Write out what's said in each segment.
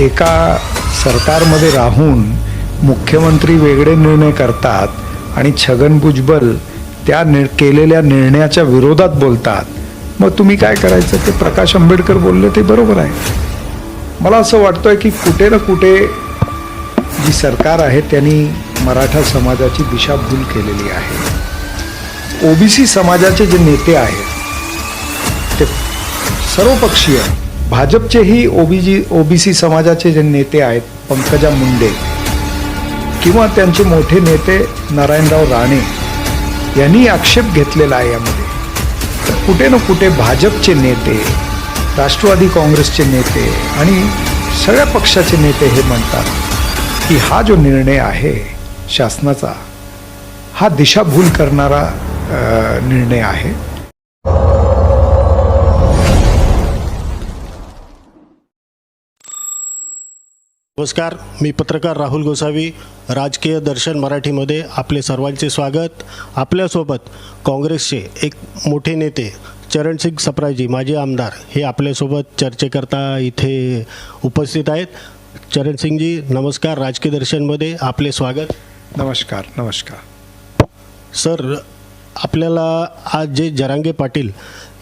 एका सरकारमध्ये राहून मुख्यमंत्री वेगळे निर्णय करतात आणि छगन भुजबल त्या निर केलेल्या निर्णयाच्या विरोधात बोलतात. मग तुम्ही काय करायचं? ते प्रकाश आंबेडकर बोलले ते बरोबर आहे. मला असं वाटतंय की कुठे ना कुठे जी सरकार आहे त्यांनी मराठा समाजाची दिशाभूल केलेली आहे. ओबीसी समाजाचे जे नेते आहेत ते सर्वपक्षीय भाजपचेही ओबीजी ओबीसी समाजाचे जे नेते आहेत पंकजा मुंडे किंवा त्यांचे मोठे नेते नारायणराव राणे यांनी आक्षेप घेतलेला आहे यामध्ये. तर कुठे ना कुठे भाजपचे नेते राष्ट्रवादी काँग्रेसचे नेते आणि सगळ्या पक्षाचे नेते हे म्हणतात की हा जो निर्णय आहे शासनाचा हा दिशाभूल करणारा निर्णय आहे. नमस्कार मी पत्रकार राहुल गोसावी राजकीय दर्शन मराठीमध्ये आपले सर्वांचे स्वागत. आपल्यासोबत काँग्रेसचे एक मोठे नेते चरणसिंग सप्राजी माजी आमदार हे आपल्यासोबत चर्चेकरता इथे उपस्थित आहेत. चरणसिंगजी नमस्कार राजकीय दर्शनमध्ये आपले स्वागत. नमस्कार नमस्कार. सर आपल्याला आज जे जरांगे पाटील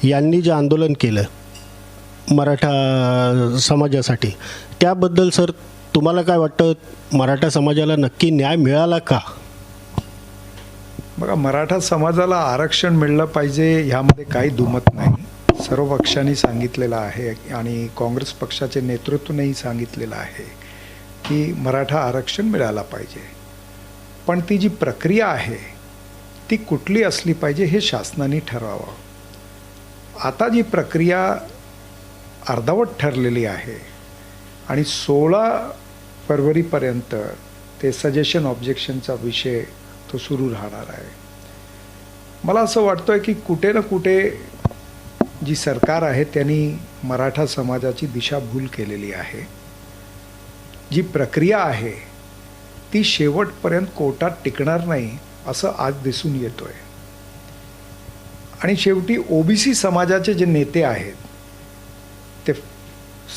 यांनी जे आंदोलन केलं मराठा समाजासाठी त्याबद्दल सर तुम्हाला काय वाटतं? मराठा समाजाला नक्की न्याय मिळाला का? बघा मराठा समाजाला आरक्षण मिळलं पाहिजे ह्यामध्ये काही दुमत नाही. सर्व पक्षांनी सांगितलेलं आहे आणि काँग्रेस पक्षाचे नेतृत्वनेही सांगितलेलं आहे की मराठा आरक्षण मिळायला पाहिजे. पण ती जी प्रक्रिया आहे ती कुठली असली पाहिजे हे शासनाने ठरवावं. आता जी प्रक्रिया अर्धवट ठरलेली आहे आणि सोळा फरवरीपर्यंत ते सजेशन ऑब्जेक्शनचा विषय तो सुरू राहणार आहे. मला असं वाटतं आहे की कुठे ना कुठे जी सरकार आहे त्यांनी मराठा समाजाची दिशाभूल केलेली आहे. जी प्रक्रिया आहे ती शेवटपर्यंत कोर्टात टिकणार नाही असं आज दिसून येतो आहे आणि शेवटी ओबीसी समाजाचे जे नेते आहेत ते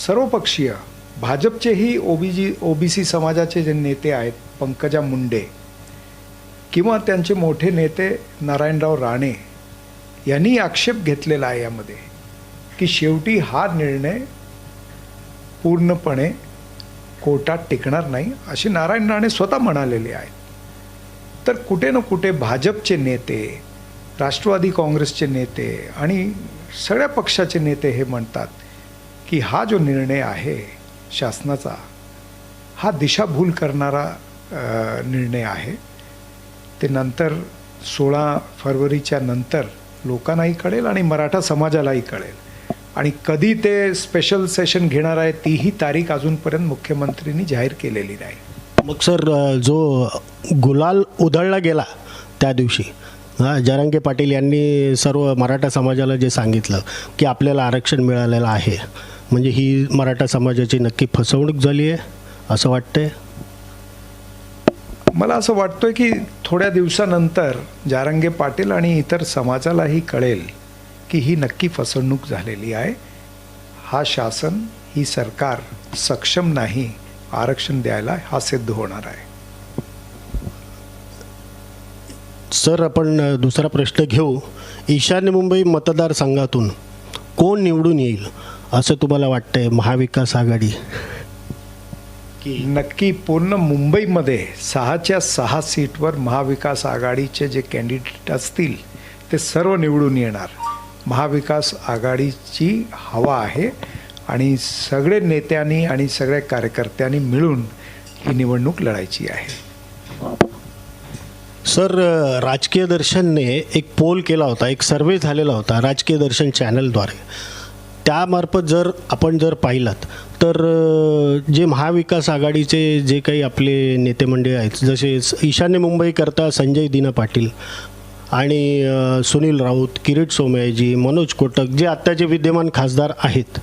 सर्वपक्षीय भाजपचेही ओबीजी ओबीसी समाजाचे जे नेते आहेत पंकजा मुंडे किंवा त्यांचे मोठे नेते नारायणराव राणे यांनी आक्षेप घेतलेला आहे यामध्ये की शेवटी हा निर्णय पूर्णपणे कोर्टात टिकणार नाही असे नारायण राणे स्वतः म्हणालेले आहेत. तर कुठे ना कुठे भाजपचे नेते राष्ट्रवादी काँग्रेसचे नेते आणि सगळ्या पक्षाचे नेते हे म्हणतात की हा जो निर्णय आहे शासनाचा हा दिशाभूल करणारा निर्णय आहे. ते नंतर सोळा फरवरीच्या नंतर लोकांनाही कळेल आणि मराठा समाजालाही कळेल. आणि कधी ते स्पेशल सेशन घेणार आहे तीही तारीख अजूनपर्यंत मुख्यमंत्र्यांनी जाहीर केलेली नाही. मग सर जो गुलाल उधळला गेला त्या दिवशी हा जरांगे पाटील यांनी सर्व मराठा समाजाला जे सांगितलं की आपल्याला आरक्षण मिळालेलं आहे म्हणजे ही मराठा समाजाची नक्की फसवणूक झाली आहे असं वाटतंय? मला असं वाटतंय की थोड्या दिवसानंतर जारंगे पाटील आणि इतर समाजालाही कळेल की ही नक्की फसवणूक झालेली आहे. हा शासन ही सरकार सक्षम नाही आरक्षण द्यायला हा सिद्ध होणार आहे. सर आपण दुसरा प्रश्न घेऊ. ईशान्य मुंबई मतदारसंघातून कोण निवडून येईल? असं तुम्हाला वाटतंय महाविकास आघाडी? की नक्की पूर्ण मुंबईमध्ये सहाच्या सहा सीटवर महाविकास आघाडीचे जे कॅन्डिडेट असतील ते सर्व निवडून येणार. महाविकास आघाडीची हवा आहे आणि सगळे नेत्यांनी आणि सगळ्या कार्यकर्त्यांनी मिळून ही निवडणूक लढायची आहे. सर राजकीय दर्शनने एक पोल केला होता एक सर्वे झालेला होता राजकीय दर्शन चॅनलद्वारे. त्यामार्फत जर आपण जर पाहिलात तर जे महाविकास आघाडीचे जे काही आपले नेते मंडळी आहेत जसे ईशान्य मुंबईकरता संजय दिना पाटील आणि सुनील राऊत किरीट सोमयाजी मनोज कोटक जे आत्ताचे विद्यमान खासदार आहेत.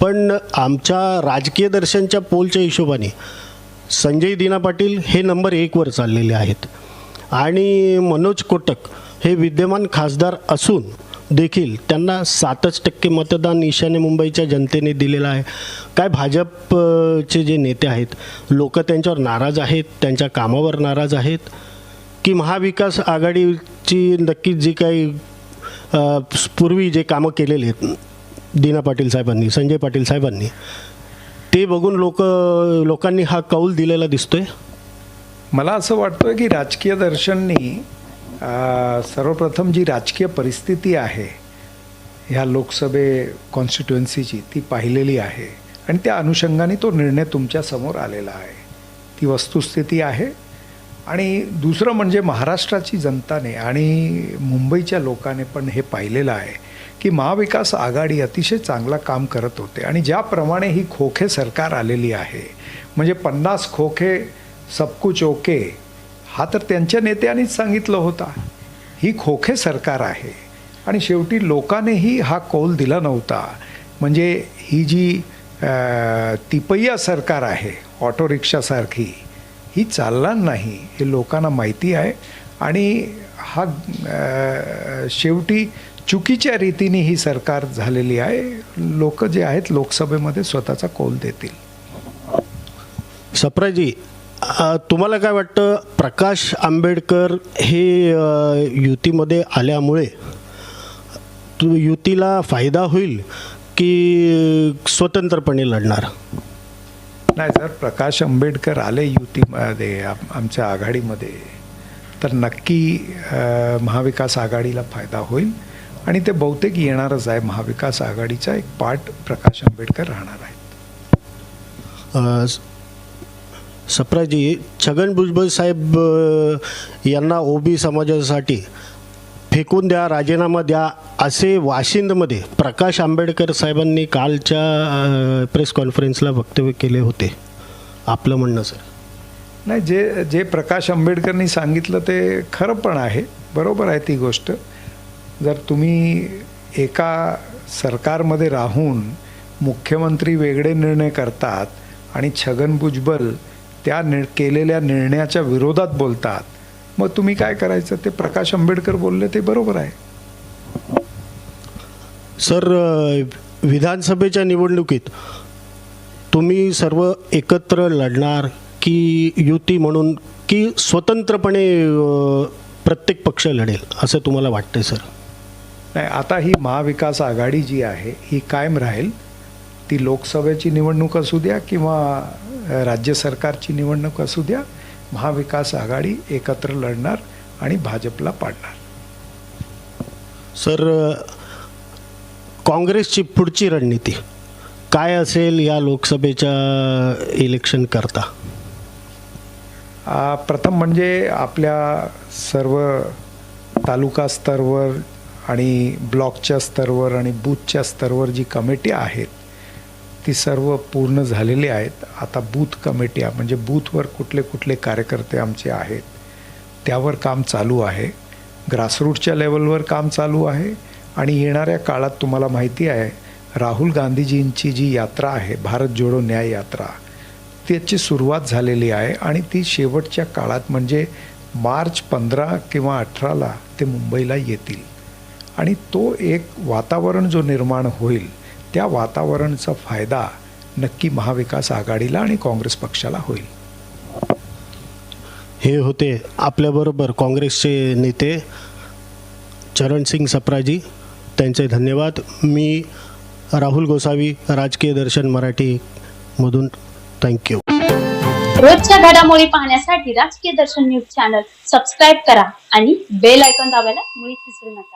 पण आमच्या राजकीय दर्शनच्या पोलच्या हिशोबाने संजय दिना पाटील हे नंबर एकवर चाललेले आहेत. आणि मनोज कोटक हे विद्यमान खासदार असून देखील त्यांना सातच टक्के मतदान ईशान्य मुंबईच्या जनतेने दिलेलं आहे. काय भाजपचे जे नेते आहेत लोक त्यांच्यावर नाराज आहेत त्यांच्या कामावर नाराज आहेत? की महाविकास आघाडीची नक्कीच जी काही पूर्वी जे कामं केलेली आहेत दीना पाटील साहेबांनी संजय पाटील साहेबांनी ते बघून लोक लोकांनी हा कौल दिलेला दिसतोय? मला असं वाटतं की राजकीय दर्शननी सर्वप्रथम जी राजकीय परिस्थिती आहे ह्या लोकसभे कॉन्स्टिट्युएन्सीची ती पाहिलेली आहे. आणि त्या अनुषंगाने तो निर्णय तुमच्यासमोर आलेला आहे. ती वस्तुस्थिती आहे. आणि दुसरं म्हणजे महाराष्ट्राची जनताने आणि मुंबईच्या लोकांनी पण हे पाहिलेलं आहे की महाविकास आघाडी अतिशय चांगला काम करत होते. आणि ज्याप्रमाणे ही खोखे सरकार आलेली आहे म्हणजे पन्नास खोखे सबकुच ओके हा तर त्यांच्या नेत्यांनीच सांगितलं होता. ही खोखे सरकार आहे. आणि शेवटी लोकांनीही हा कौल दिला नव्हता. म्हणजे ही जी तिपय्या सरकार आहे ऑटो रिक्षासारखी ही चालणार नाही हे लोकांना माहिती आहे. आणि हा शेवटी चुकीच्या रीतीने ही सरकार झालेली आहे. लोक जे आहेत लोकसभेमध्ये स्वतःचा कौल देतील. सप्राजी तुम्हाला काय वाटतं प्रकाश आंबेडकर हे युतीमध्ये आल्यामुळे तु युतीला फायदा होईल की स्वतंत्रपणे लढणार? नाही जर प्रकाश आंबेडकर आले युतीमध्ये आम- आमच्या आघाडीमध्ये तर नक्की महाविकास आघाडीला फायदा होईल आणि ते बहुतेक येणारच आहे. महाविकास आघाडीचा एक पार्ट प्रकाश आंबेडकर राहणार आहे अ, स- सप्राजी छगन भुजबळ साहेब यांना यांना ओबी समाजासाठी फेकून द्या राजीनामा द्या असे वाशिंदमध्ये प्रकाश आंबेडकर साहेबांनी कालच्या प्रेस कॉन्फरन्सला वक्तव्य केले होते. आपलं म्हणणं सर? नाही जे जे प्रकाश आंबेडकरनी सांगितलं ते खरं पण आहे. बरोबर आहे ती गोष्ट. जर तुम्ही एका सरकारमध्ये राहून मुख्यमंत्री वेगळे निर्णय करतात आणि छगन भुजबल त्या निर केलेल्या निर्णयाच्या विरोधात बोलतात. मग तुम्ही काय करायचं? ते प्रकाश आंबेडकर बोलले ते बरोबर आहे. सर विधानसभेच्या निवडणुकीत तुम्ही सर्व एकत्र लढणार की युती म्हणून की स्वतंत्रपणे प्रत्येक पक्ष लढेल असं तुम्हाला वाटतंय सर? नाही आता ही महाविकास आघाडी जी आहे ही कायम राहील. ती लोकसभेची निवडणूक असू द्या किंवा राज्य सरकारची निवडणूक असू द्या महाविकास आघाडी एकत्र लढणार आणि भाजपला पाडणार. सर काँग्रेसची पुढची रणनीती काय असेल या लोकसभेच्या इलेक्शन करता? आ, प्रथम म्हणजे आपल्या सर्व तालुका स्तरवर आणि ब्लॉकच्या स्तरवर आणि बूथच्या स्तरवर जी कमिटी आहेत ती सर्व पूर्ण झालेली आहेत. आता बूथ कमिट्या म्हणजे बूथवर कुठले कुठले कार्यकर्ते आमचे आहेत त्यावर काम चालू आहे. ग्रासरूटच्या लेवलवर काम चालू आहे. आणि येणाऱ्या काळात तुम्हाला माहिती आहे राहुल गांधीजींची जी यात्रा आहे भारत जोडो न्याय यात्रा त्याची सुरुवात झालेली आहे. आणि ती शेवटच्या काळात म्हणजे मार्च पंधरा किंवा अठराला ते मुंबईला येतील. आणि तो एक वातावरण जो निर्माण होईल त्या वातावरणाचा फायदा नक्की महाविकास आघाडीला आणि काँग्रेस पक्षाला होईल. हे होते आपल्याबरोबर काँग्रेसचे नेते चरणसिंग सप्राजी. त्यांचे धन्यवाद. मी राहुल गोसावी राजकीय दर्शन मराठीमधून थँक्यू रोजच्या घडामोडी पाहण्यासाठी राजकीय दर्शन न्यूज चॅनल सबस्क्राईब करा आणि बेल आयकॉन दाबायला मुळीच विसरू नका.